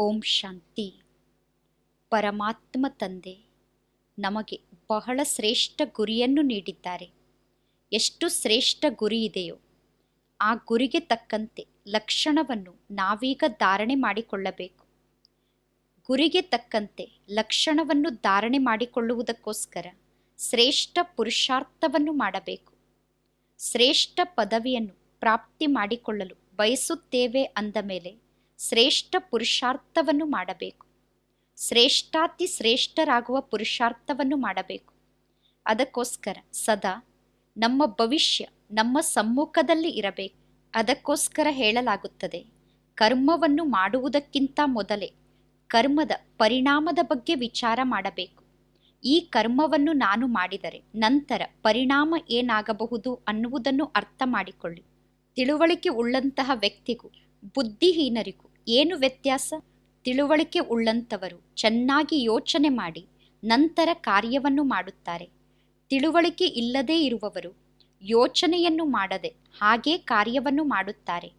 ಓಂ ಶಾಂತಿ. ಪರಮಾತ್ಮ ತಂದೆ, ನಮಗೆ ಬಹಳ ಶ್ರೇಷ್ಠ ಗುರಿಯನ್ನು ನೀಡಿದ್ದಾರೆ. ಎಷ್ಟು ಶ್ರೇಷ್ಠ ಗುರಿ ಇದೆಯೋ, ಆ ಗುರಿಗೆ ತಕ್ಕಂತೆ ಲಕ್ಷಣವನ್ನು ನಾವೀಗ ಧಾರಣೆ ಮಾಡಿಕೊಳ್ಳಬೇಕು. ಗುರಿಗೆ ತಕ್ಕಂತೆ ಲಕ್ಷಣವನ್ನು ಧಾರಣೆ ಮಾಡಿಕೊಳ್ಳುವುದಕ್ಕೋಸ್ಕರ ಶ್ರೇಷ್ಠ ಪುರುಷಾರ್ಥವನ್ನು ಮಾಡಬೇಕು. ಶ್ರೇಷ್ಠ ಪದವಿಯನ್ನು ಪ್ರಾಪ್ತಿ ಮಾಡಿಕೊಳ್ಳಲು ಬಯಸುತ್ತೇವೆ ಅಂದ ಮೇಲೆ ಶ್ರೇಷ್ಠ ಪುರುಷಾರ್ಥವನ್ನು ಮಾಡಬೇಕು. ಶ್ರೇಷ್ಠಾತಿ ಶ್ರೇಷ್ಠರಾಗುವ ಪುರುಷಾರ್ಥವನ್ನು ಮಾಡಬೇಕು. ಅದಕ್ಕೋಸ್ಕರ ಸದಾ ನಮ್ಮ ಭವಿಷ್ಯ ನಮ್ಮ ಸಮ್ಮುಖದಲ್ಲಿ ಇರಬೇಕು. ಅದಕ್ಕೋಸ್ಕರ ಹೇಳಲಾಗುತ್ತದೆ, ಕರ್ಮವನ್ನು ಮಾಡುವುದಕ್ಕಿಂತ ಮೊದಲೇ ಕರ್ಮದ ಪರಿಣಾಮದ ಬಗ್ಗೆ ವಿಚಾರ ಮಾಡಬೇಕು. ಈ ಕರ್ಮವನ್ನು ನಾನು ಮಾಡಿದರೆ ನಂತರ ಪರಿಣಾಮ ಏನಾಗಬಹುದು ಅನ್ನುವುದನ್ನು ಅರ್ಥ ಮಾಡಿಕೊಳ್ಳಿ. ತಿಳುವಳಿಕೆ ಉಳ್ಳಂತಹ ವ್ಯಕ್ತಿಗೂ, ಬುದ್ಧಿಹೀನರಿಗೂ ಏನು ವ್ಯತ್ಯಾಸ? ತಿಳುವಳಿಕೆ ಉಳ್ಳಂಥವರು ಚೆನ್ನಾಗಿ ಯೋಚನೆ ಮಾಡಿ, ನಂತರ ಕಾರ್ಯವನ್ನು ಮಾಡುತ್ತಾರೆ. ತಿಳುವಳಿಕೆ ಇಲ್ಲದೇ ಇರುವವರು ಯೋಚನೆಯನ್ನು ಮಾಡದೆ ಹಾಗೇ ಕಾರ್ಯವನ್ನು ಮಾಡುತ್ತಾರೆ.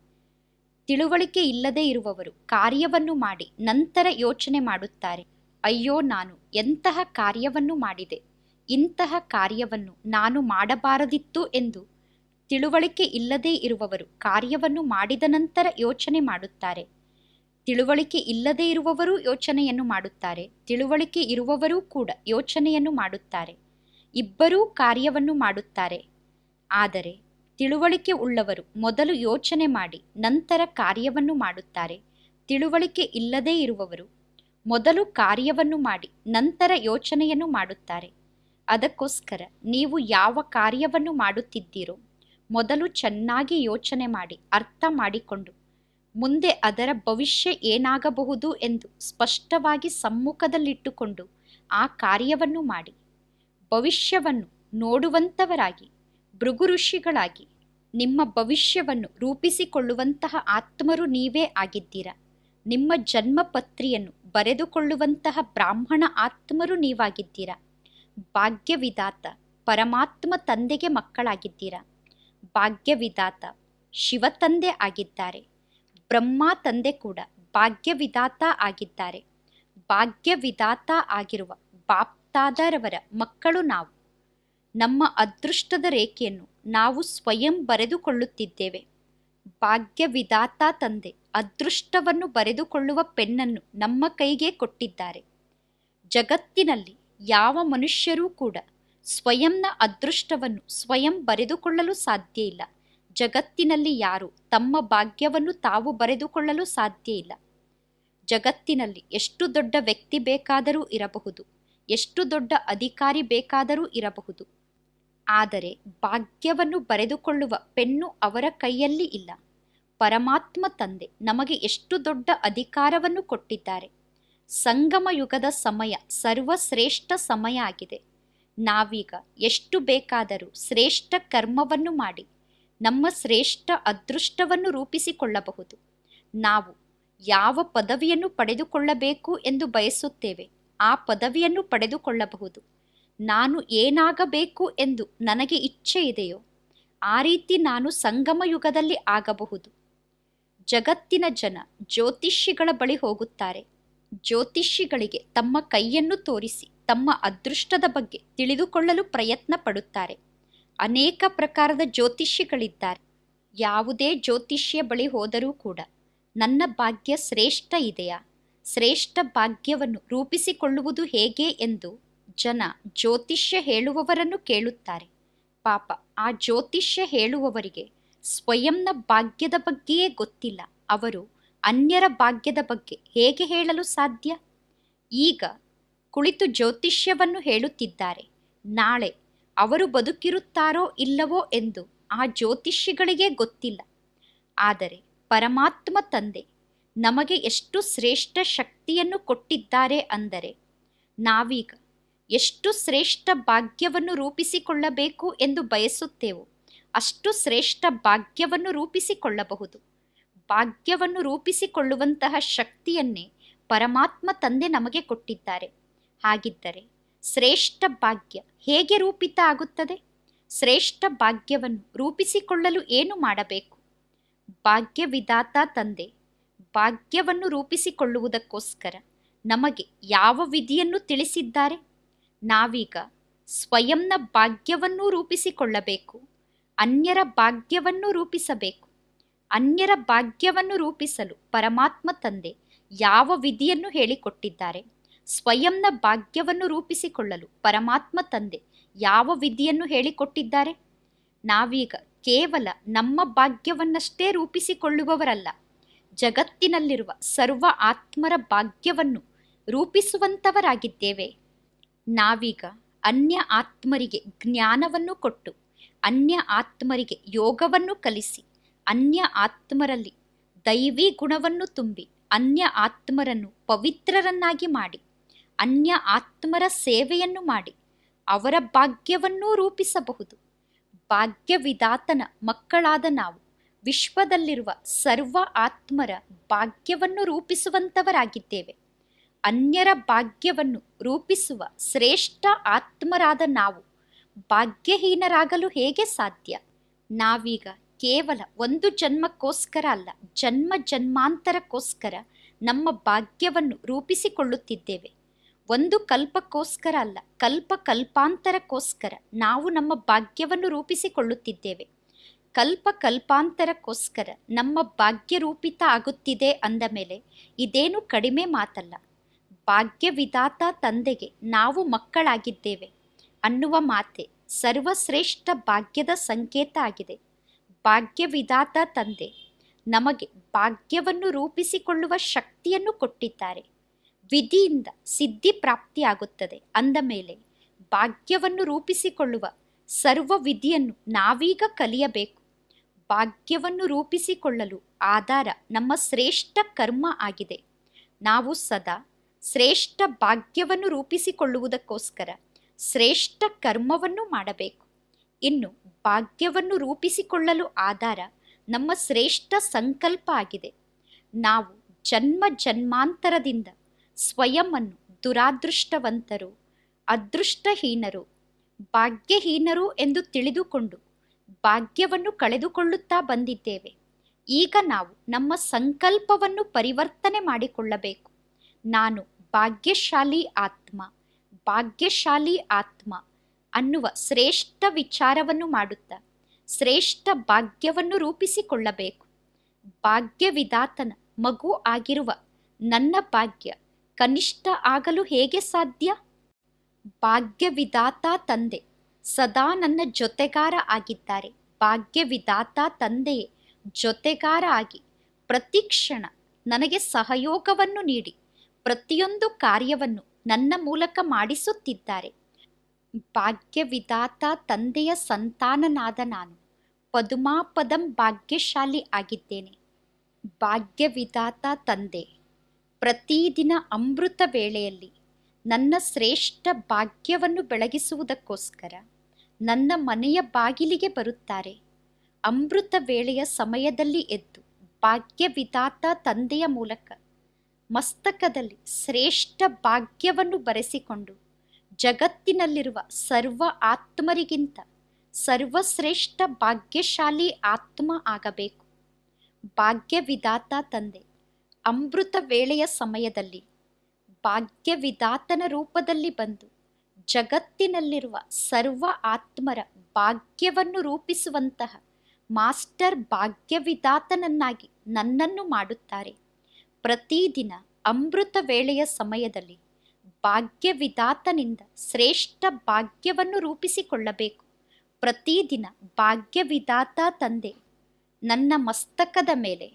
ತಿಳುವಳಿಕೆ ಇಲ್ಲದೇ ಇರುವವರು ಕಾರ್ಯವನ್ನು ಮಾಡಿ, ನಂತರ ಯೋಚನೆ ಮಾಡುತ್ತಾರೆ. ಅಯ್ಯೋ ನಾನು ಎಂತಹ ಕಾರ್ಯವನ್ನು ಮಾಡಿದೆ, ಇಂತಹ ಕಾರ್ಯವನ್ನು ನಾನು ಮಾಡಬಾರದಿತ್ತು ಎಂದು ತಿಳುವಳಿಕೆ ಇಲ್ಲದೇ ಇರುವವರು ಕಾರ್ಯವನ್ನು ಮಾಡಿದ ನಂತರ ಯೋಚನೆ ಮಾಡುತ್ತಾರೆ. ತಿಳುವಳಿಕೆ ಇಲ್ಲದೇ ಇರುವವರೂ ಯೋಚನೆಯನ್ನು ಮಾಡುತ್ತಾರೆ. ತಿಳುವಳಿಕೆ ಇರುವವರೂ ಕೂಡ ಯೋಚನೆಯನ್ನು ಮಾಡುತ್ತಾರೆ. ಇಬ್ಬರೂ ಕಾರ್ಯವನ್ನು ಮಾಡುತ್ತಾರೆ. ಆದರೆ ತಿಳುವಳಿಕೆ ಉಳ್ಳವರು ಮೊದಲು ಯೋಚನೆ ಮಾಡಿ ನಂತರ ಕಾರ್ಯವನ್ನು ಮಾಡುತ್ತಾರೆ. ತಿಳುವಳಿಕೆ ಇಲ್ಲದೇ ಇರುವವರು ಮೊದಲು ಕಾರ್ಯವನ್ನು ಮಾಡಿ ನಂತರ ಯೋಚನೆಯನ್ನು ಮಾಡುತ್ತಾರೆ. ಅದಕ್ಕೋಸ್ಕರ ನೀವು ಯಾವ ಕಾರ್ಯವನ್ನು ಮಾಡುತ್ತಿದ್ದೀರೋ ಮೊದಲು ಚೆನ್ನಾಗಿ ಯೋಚನೆ ಮಾಡಿ ಅರ್ಥ ಮಾಡಿಕೊಂಡು ಮುಂದೆ ಅದರ ಭವಿಷ್ಯ ಏನಾಗಬಹುದು ಎಂದು ಸ್ಪಷ್ಟವಾಗಿ ಸಮ್ಮುಖದಲ್ಲಿಟ್ಟುಕೊಂಡು ಆ ಕಾರ್ಯವನ್ನು ಮಾಡಿ. ಭವಿಷ್ಯವನ್ನು ನೋಡುವಂಥವರಾಗಿ ಭೃಗು ಋಷಿಗಳಾಗಿ, ನಿಮ್ಮ ಭವಿಷ್ಯವನ್ನು ರೂಪಿಸಿಕೊಳ್ಳುವಂತಹ ಆತ್ಮರು ನೀವೇ ಆಗಿದ್ದೀರಾ. ನಿಮ್ಮ ಜನ್ಮಪತ್ರಿಯನ್ನು ಬರೆದುಕೊಳ್ಳುವಂತಹ ಬ್ರಾಹ್ಮಣ ಆತ್ಮರು ನೀವಾಗಿದ್ದೀರಾ. ಭಾಗ್ಯವಿದಾತ ಪರಮಾತ್ಮ ತಂದೆಗೆ ಮಕ್ಕಳಾಗಿದ್ದೀರಾ. ಭಾಗ್ಯವಿದಾತ ಶಿವ ತಂದೆ ಆಗಿದ್ದಾರೆ. ಬ್ರಹ್ಮ ತಂದೆ ಕೂಡ ಭಾಗ್ಯವಿದಾತ ಆಗಿದ್ದಾರೆ. ಭಾಗ್ಯವಿದಾತ ಆಗಿರುವ ಬಾಪ್ತಾದರವರ ಮಕ್ಕಳು ನಾವು. ನಮ್ಮ ಅದೃಷ್ಟದ ರೇಖೆಯನ್ನು ನಾವು ಸ್ವಯಂ ಬರೆದುಕೊಳ್ಳುತ್ತಿದ್ದೇವೆ. ಭಾಗ್ಯವಿದಾತ ತಂದೆ ಅದೃಷ್ಟವನ್ನು ಬರೆದುಕೊಳ್ಳುವ ಪೆನ್ನನ್ನು ನಮ್ಮ ಕೈಗೆ ಕೊಟ್ಟಿದ್ದಾರೆ. ಜಗತ್ತಿನಲ್ಲಿ ಯಾವ ಮನುಷ್ಯರೂ ಕೂಡ ಸ್ವಯಂನ ಅದೃಷ್ಟವನ್ನು ಸ್ವಯಂ ಬರೆದುಕೊಳ್ಳಲು ಸಾಧ್ಯ ಇಲ್ಲ. ಜಗತ್ತಿನಲ್ಲಿ ಯಾರು ತಮ್ಮ ಭಾಗ್ಯವನ್ನು ತಾವು ಬರೆದುಕೊಳ್ಳಲು ಸಾಧ್ಯ ಇಲ್ಲ. ಜಗತ್ತಿನಲ್ಲಿ ಎಷ್ಟು ದೊಡ್ಡ ವ್ಯಕ್ತಿ ಬೇಕಾದರೂ ಇರಬಹುದು, ಎಷ್ಟು ದೊಡ್ಡ ಅಧಿಕಾರಿ ಬೇಕಾದರೂ ಇರಬಹುದು. ಆದರೆ ಭಾಗ್ಯವನ್ನು ಬರೆದುಕೊಳ್ಳುವ ಪೆನ್ನು ಅವರ ಕೈಯಲ್ಲಿ ಇಲ್ಲ. ಪರಮಾತ್ಮ ತಂದೆ ನಮಗೆ ಎಷ್ಟು ದೊಡ್ಡ ಅಧಿಕಾರವನ್ನು ಕೊಟ್ಟಿದ್ದಾರೆ. ಸಂಗಮ ಯುಗದ ಸಮಯ ಸರ್ವಶ್ರೇಷ್ಠ ಸಮಯ ಆಗಿದೆ. ನಾವೀಗ ಎಷ್ಟು ಬೇಕಾದರೂ ಶ್ರೇಷ್ಠ ಕರ್ಮವನ್ನು ಮಾಡಿ. ನಮ್ಮ ಶ್ರೇಷ್ಠ ಅದೃಷ್ಟವನ್ನು ರೂಪಿಸಿಕೊಳ್ಳಬಹುದು. ನಾವು ಯಾವ ಪದವಿಯನ್ನು ಪಡೆದುಕೊಳ್ಳಬೇಕು ಎಂದು ಬಯಸುತ್ತೇವೆ, ಆ ಪದವಿಯನ್ನು ಪಡೆದುಕೊಳ್ಳಬಹುದು. ನಾನು ಏನಾಗಬೇಕು ಎಂದು ನನಗೆ ಇಚ್ಛೆ ಇದೆಯೋ, ಆ ರೀತಿ ನಾನು ಸಂಗಮ ಯುಗದಲ್ಲಿ ಆಗಬಹುದು. ಜಗತ್ತಿನ ಜನ ಜ್ಯೋತಿಷಿಗಳ ಬಳಿ ಹೋಗುತ್ತಾರೆ. ಜ್ಯೋತಿಷಿಗಳಿಗೆ ತಮ್ಮ ಕೈಯನ್ನು ತೋರಿಸಿ, ತಮ್ಮ ಅದೃಷ್ಟದ ಬಗ್ಗೆ ತಿಳಿದುಕೊಳ್ಳಲು ಪ್ರಯತ್ನ ಪಡುತ್ತಾರೆ ಅನೇಕ ಪ್ರಕಾರದ ಜ್ಯೋತಿಷಿಗಳಿದ್ದಾರೆ ಯಾವುದೇ ಜ್ಯೋತಿಷ್ಯ ಬಳಿ ಹೋದರೂ ಕೂಡ ನನ್ನ ಭಾಗ್ಯ ಶ್ರೇಷ್ಠ ಇದೆಯಾ? ಶ್ರೇಷ್ಠ ಭಾಗ್ಯವನ್ನು ರೂಪಿಸಿಕೊಳ್ಳುವುದು ಹೇಗೆ ಎಂದು ಜನ ಜ್ಯೋತಿಷ್ಯ ಹೇಳುವವರನ್ನು ಕೇಳುತ್ತಾರೆ. ಪಾಪ, ಆ ಜ್ಯೋತಿಷ್ಯ ಹೇಳುವವರಿಗೆ ಸ್ವಯಂನ ಭಾಗ್ಯದ ಬಗ್ಗೆಯೇ ಗೊತ್ತಿಲ್ಲ. ಅವರು ಅನ್ಯರ ಭಾಗ್ಯದ ಬಗ್ಗೆ ಹೇಗೆ ಹೇಳಲು ಸಾಧ್ಯ? ಈಗ ಕುಳಿತು ಜ್ಯೋತಿಷ್ಯವನ್ನು ಹೇಳುತ್ತಿದ್ದಾರೆ. ನಾಳೆ ಅವರು ಬದುಕಿರುತ್ತಾರೋ ಇಲ್ಲವೋ ಎಂದು ಆ ಜ್ಯೋತಿಷಿಗಳಿಗೆ ಗೊತ್ತಿಲ್ಲ. ಆದರೆ ಪರಮಾತ್ಮ ತಂದೆ ನಮಗೆ ಎಷ್ಟು ಶ್ರೇಷ್ಠ ಶಕ್ತಿಯನ್ನು ಕೊಟ್ಟಿದ್ದಾರೆ ಅಂದರೆ ನಾವೀಗ ಎಷ್ಟು ಶ್ರೇಷ್ಠ ಭಾಗ್ಯವನ್ನು ರೂಪಿಸಿಕೊಳ್ಳಬೇಕು ಎಂದು ಬಯಸುತ್ತೇವೋ ಅಷ್ಟು ಶ್ರೇಷ್ಠ ಭಾಗ್ಯವನ್ನು ರೂಪಿಸಿಕೊಳ್ಳಬಹುದು. ಭಾಗ್ಯವನ್ನು ರೂಪಿಸಿಕೊಳ್ಳುವಂತಹ ಶಕ್ತಿಯನ್ನೇ ಪರಮಾತ್ಮ ತಂದೆ ನಮಗೆ ಕೊಟ್ಟಿದ್ದಾರೆ. ಹಾಗಿದ್ದರೆ ಶ್ರೇಷ್ಠ ಭಾಗ್ಯ ಹೇಗೆ ರೂಪಿತ ಆಗುತ್ತದೆ? ಶ್ರೇಷ್ಠ ಭಾಗ್ಯವನ್ನು ರೂಪಿಸಿಕೊಳ್ಳಲು ಏನು ಮಾಡಬೇಕು? ಭಾಗ್ಯವಿದಾತ ತಂದೆ, ಭಾಗ್ಯವನ್ನು ರೂಪಿಸಿಕೊಳ್ಳುವುದಕ್ಕೋಸ್ಕರ ನಮಗೆ ಯಾವ ವಿಧಿಯನ್ನು ತಿಳಿಸಿದ್ದಾರೆ? ನಾವೀಗ ಸ್ವಯಂನ ಭಾಗ್ಯವನ್ನು ರೂಪಿಸಿಕೊಳ್ಳಬೇಕು, ಅನ್ಯರ ಭಾಗ್ಯವನ್ನು ರೂಪಿಸಬೇಕು. ಅನ್ಯರ ಭಾಗ್ಯವನ್ನು ರೂಪಿಸಲು ಪರಮಾತ್ಮ ತಂದೆ ಯಾವ ವಿಧಿಯನ್ನು ಹೇಳಿಕೊಟ್ಟಿದ್ದಾರೆ? ಸ್ವಯಂನ ಭಾಗ್ಯವನ್ನು ರೂಪಿಸಿಕೊಳ್ಳಲು ಪರಮಾತ್ಮ ತಂದೆ ಯಾವ ವಿಧಿಯನ್ನು ಹೇಳಿಕೊಟ್ಟಿದ್ದಾರೆ? ನಾವೀಗ ಕೇವಲ ನಮ್ಮ ಭಾಗ್ಯವನ್ನಷ್ಟೇ ರೂಪಿಸಿಕೊಳ್ಳುವವರಲ್ಲ, ಜಗತ್ತಿನಲ್ಲಿರುವ ಸರ್ವ ಆತ್ಮರ ಭಾಗ್ಯವನ್ನು ರೂಪಿಸುವಂಥವರಾಗಿದ್ದೇವೆ ನಾವೀಗ ಅನ್ಯ ಆತ್ಮರಿಗೆ ಜ್ಞಾನವನ್ನು ಕೊಟ್ಟು, ಅನ್ಯ ಆತ್ಮರಿಗೆ ಯೋಗವನ್ನು ಕಲಿಸಿ, ಅನ್ಯ ಆತ್ಮರಲ್ಲಿ ದೈವಿ ಗುಣವನ್ನು ತುಂಬಿ, ಅನ್ಯ ಆತ್ಮರನ್ನು ಪವಿತ್ರರನ್ನಾಗಿ ಮಾಡಿ ಅನ್ಯ ಆತ್ಮರ ಸೇವೆಯನ್ನು ಮಾಡಿ ಅವರ ಭಾಗ್ಯವನ್ನೂ ರೂಪಿಸಬಹುದು. ಭಾಗ್ಯವಿದಾತನ ಮಕ್ಕಳಾದ ನಾವು ವಿಶ್ವದಲ್ಲಿರುವ ಸರ್ವ ಆತ್ಮರ ಭಾಗ್ಯವನ್ನು ರೂಪಿಸುವಂಥವರಾಗಿದ್ದೇವೆ ಅನ್ಯರ ಭಾಗ್ಯವನ್ನು ರೂಪಿಸುವ ಶ್ರೇಷ್ಠ ಆತ್ಮರಾದ ನಾವು ಭಾಗ್ಯಹೀನರಾಗಲು ಹೇಗೆ ಸಾಧ್ಯ? ನಾವೀಗ ಕೇವಲ ಒಂದು ಜನ್ಮಕ್ಕೋಸ್ಕರ ಅಲ್ಲ, ಜನ್ಮ ಜನ್ಮಾಂತರಕ್ಕೋಸ್ಕರ ನಮ್ಮ ಭಾಗ್ಯವನ್ನು ರೂಪಿಸಿಕೊಳ್ಳುತ್ತಿದ್ದೇವೆ. ಒಂದು ಕಲ್ಪಕ್ಕೋಸ್ಕರ ಅಲ್ಲ ಕಲ್ಪ ಕಲ್ಪಾಂತರಕ್ಕೋಸ್ಕರ ನಾವು ನಮ್ಮ ಭಾಗ್ಯವನ್ನು ರೂಪಿಸಿಕೊಳ್ಳುತ್ತಿದ್ದೇವೆ. ಕಲ್ಪ ಕಲ್ಪಾಂತರಕ್ಕೋಸ್ಕರ ನಮ್ಮ ಭಾಗ್ಯ ರೂಪಿತ ಆಗುತ್ತಿದೆ ಅಂದ ಮೇಲೆ ಇದೇನು ಕಡಿಮೆ ಮಾತಲ್ಲ. ಭಾಗ್ಯವಿದಾತ ತಂದೆಗೆ ನಾವು ಮಕ್ಕಳಾಗಿದ್ದೇವೆ ಅನ್ನುವ ಮಾತೆ ಸರ್ವಶ್ರೇಷ್ಠ ಭಾಗ್ಯದ ಸಂಕೇತ ಆಗಿದೆ. ಭಾಗ್ಯವಿದಾತ ತಂದೆ ನಮಗೆ ಭಾಗ್ಯವನ್ನು ರೂಪಿಸಿಕೊಳ್ಳುವ ಶಕ್ತಿಯನ್ನು ಕೊಟ್ಟಿದ್ದಾರೆ. ವಿಧಿಯಿಂದ ಸಿದ್ಧಿ ಪ್ರಾಪ್ತಿಯಾಗುತ್ತದೆ. ಅಂದ ಮೇಲೆ, ಭಾಗ್ಯವನ್ನು ರೂಪಿಸಿಕೊಳ್ಳುವ ಸರ್ವ ವಿಧಿಯನ್ನು ನಾವೀಗ ಕಲಿಯಬೇಕು. ಭಾಗ್ಯವನ್ನು ರೂಪಿಸಿಕೊಳ್ಳಲು ಆಧಾರ ನಮ್ಮ ಶ್ರೇಷ್ಠ ಕರ್ಮ ಆಗಿದೆ. ನಾವು ಸದಾ ಶ್ರೇಷ್ಠ ಭಾಗ್ಯವನ್ನು ರೂಪಿಸಿಕೊಳ್ಳುವುದಕ್ಕೋಸ್ಕರ ಶ್ರೇಷ್ಠ ಕರ್ಮವನ್ನು ಮಾಡಬೇಕು. ಇನ್ನು ಭಾಗ್ಯವನ್ನು ರೂಪಿಸಿಕೊಳ್ಳಲು ಆಧಾರ ನಮ್ಮ ಶ್ರೇಷ್ಠ ಸಂಕಲ್ಪ ಆಗಿದೆ. ನಾವು ಜನ್ಮ ಜನ್ಮಾಂತರದಿಂದ ಸ್ವಯಂವನ್ನು ದುರಾದೃಷ್ಟವಂತರು, ಅದೃಷ್ಟಹೀನರು, ಭಾಗ್ಯಹೀನರು ಎಂದು ತಿಳಿದುಕೊಂಡು ಭಾಗ್ಯವನ್ನು ಕಳೆದುಕೊಳ್ಳುತ್ತಾ ಬಂದಿದ್ದೇವೆ. ಈಗ ನಾವು ನಮ್ಮ ಸಂಕಲ್ಪವನ್ನು ಪರಿವರ್ತನೆ ಮಾಡಿಕೊಳ್ಳಬೇಕು. ನಾನು ಭಾಗ್ಯಶಾಲಿ ಆತ್ಮ ಭಾಗ್ಯಶಾಲಿ ಆತ್ಮ ಅನ್ನುವ ಶ್ರೇಷ್ಠ ವಿಚಾರವನ್ನು ಮಾಡುತ್ತಾ ಶ್ರೇಷ್ಠ ಭಾಗ್ಯವನ್ನು ರೂಪಿಸಿಕೊಳ್ಳಬೇಕು. ಭಾಗ್ಯವಿದಾತನ ಮಗು ಆಗಿರುವ ನನ್ನ ಭಾಗ್ಯ ಕನಿಷ್ಠ ಆಗಲು ಹೇಗೆ ಸಾಧ್ಯ? ಭಾಗ್ಯವಿದಾತ ತಂದೆ, ಸದಾ ನನ್ನ ಜೊತೆಗಾರ ಆಗಿದ್ದಾರೆ. ಭಾಗ್ಯವಿದಾತ ತಂದೆಯೇ, ಜೊತೆಗಾರ ಆಗಿ. ಪ್ರತಿ ಕ್ಷಣ ನನಗೆ ಸಹಯೋಗವನ್ನು ನೀಡಿ. ಪ್ರತಿಯೊಂದು ಕಾರ್ಯವನ್ನು ನನ್ನ ಮೂಲಕ ಮಾಡಿಸುತ್ತಿದ್ದಾರೆ. ಭಾಗ್ಯವಿದಾತ ತಂದೆಯ ಸಂತಾನನಾದ ನಾನು ಪದುಮಾಪದಂ ಭಾಗ್ಯಶಾಲಿ ಆಗಿದ್ದೇನೆ. ಭಾಗ್ಯವಿದಾತ ತಂದೆ. ಪ್ರತಿದಿನ ಅಮೃತ ವೇಳೆಯಲ್ಲಿ ನನ್ನ ಶ್ರೇಷ್ಠ ಭಾಗ್ಯವನ್ನು ಬೆಳಗಿಸುವುದಕ್ಕೋಸ್ಕರ ನನ್ನ ಮನೆಯ ಬಾಗಿಲಿಗೆ ಬರುತ್ತಾರೆ. ಅಮೃತ ವೇಳೆಯ ಸಮಯದಲ್ಲಿ ಎದ್ದು ಭಾಗ್ಯವಿದಾತ ತಂದೆಯ ಮೂಲಕ ಮಸ್ತಕದಲ್ಲಿ ಶ್ರೇಷ್ಠ ಭಾಗ್ಯವನ್ನು ಬರೆಸಿಕೊಂಡು ಜಗತ್ತಿನಲ್ಲಿರುವ ಸರ್ವ ಆತ್ಮರಿಗಿಂತ ಸರ್ವಶ್ರೇಷ್ಠ ಭಾಗ್ಯಶಾಲಿ ಆತ್ಮ ಆಗಬೇಕು. ಭಾಗ್ಯವಿದಾತ ತಂದೆ ಅಮೃತ ವೇಳೆಯ ಸಮಯದಲ್ಲಿ ಭಾಗ್ಯವಿದಾತನ ರೂಪದಲ್ಲಿ ಬಂದು ಜಗತ್ತಿನಲ್ಲಿರುವ ಸರ್ವ ಆತ್ಮರ ಭಾಗ್ಯವನ್ನು ರೂಪಿಸುವಂತಹ ಮಾಸ್ಟರ್ ಭಾಗ್ಯವಿದಾತನನ್ನಾಗಿ ನನ್ನನ್ನು ಮಾಡುತ್ತಾರೆ. ಪ್ರತಿದಿನ ಅಮೃತ ವೇಳೆಯ ಸಮಯದಲ್ಲಿ ಭಾಗ್ಯವಿದಾತನಿಂದ ಶ್ರೇಷ್ಠ ಭಾಗ್ಯವನ್ನು ರೂಪಿಸಿಕೊಳ್ಳಬೇಕು. ಪ್ರತಿದಿನ ಭಾಗ್ಯವಿದಾತ ತಂದೆ ನನ್ನ ಮಸ್ತಕದ ಮೇಲೆ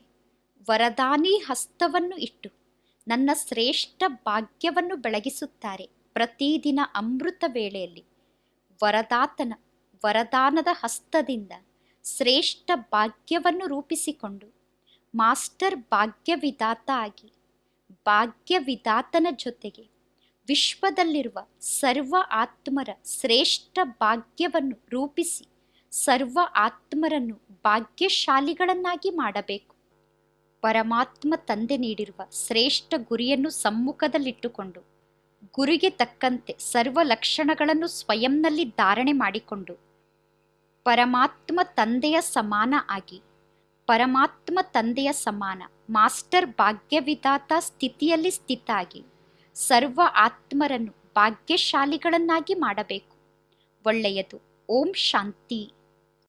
ವರದಾನಿ ಹಸ್ತವನ್ನು ಇಟ್ಟು ನನ್ನ ಶ್ರೇಷ್ಠ ಭಾಗ್ಯವನ್ನು ಬೆಳಗಿಸುತ್ತಾರೆ ಪ್ರತಿದಿನ ಅಮೃತ ವೇಳೆಯಲ್ಲಿ. ವರದಾತನ ವರದಾನದ ಹಸ್ತದಿಂದ ಶ್ರೇಷ್ಠ ಭಾಗ್ಯವನ್ನು ರೂಪಿಸಿಕೊಂಡು ಮಾಸ್ಟರ್ ಭಾಗ್ಯವಿದಾತ ಆಗಿ ಭಾಗ್ಯವಿದಾತನ ಜೊತೆಗೆ ವಿಶ್ವದಲ್ಲಿರುವ ಸರ್ವ ಆತ್ಮರ ಶ್ರೇಷ್ಠ ಭಾಗ್ಯವನ್ನು ರೂಪಿಸಿ ಸರ್ವ ಆತ್ಮರನ್ನು ಭಾಗ್ಯಶಾಲಿಗಳನ್ನಾಗಿ ಮಾಡಬೇಕು. ಪರಮಾತ್ಮ ತಂದೆ ನೀಡಿರುವ ಶ್ರೇಷ್ಠ ಗುರಿಯನ್ನು ಸಮ್ಮುಖದಲ್ಲಿಟ್ಟುಕೊಂಡು, ಗುರಿಗೆ ತಕ್ಕಂತೆ ಸರ್ವ ಲಕ್ಷಣಗಳನ್ನು ಸ್ವಯಂನಲ್ಲಿ ಧಾರಣೆ ಮಾಡಿಕೊಂಡು, ಪರಮಾತ್ಮ ತಂದೆಯ ಸಮಾನ ಆಗಿ, ಪರಮಾತ್ಮ ತಂದೆಯ ಸಮಾನ, ಮಾಸ್ಟರ್ ಭಾಗ್ಯವಿದಾತ ಸ್ಥಿತಿಯಲ್ಲಿ ಸ್ಥಿತಾಗಿ, ಸರ್ವ ಆತ್ಮರನ್ನು ಭಾಗ್ಯಶಾಲಿಗಳನ್ನಾಗಿ ಮಾಡಬೇಕು. ಒಳ್ಳೆಯದು. ಓಂ ಶಾಂತಿ.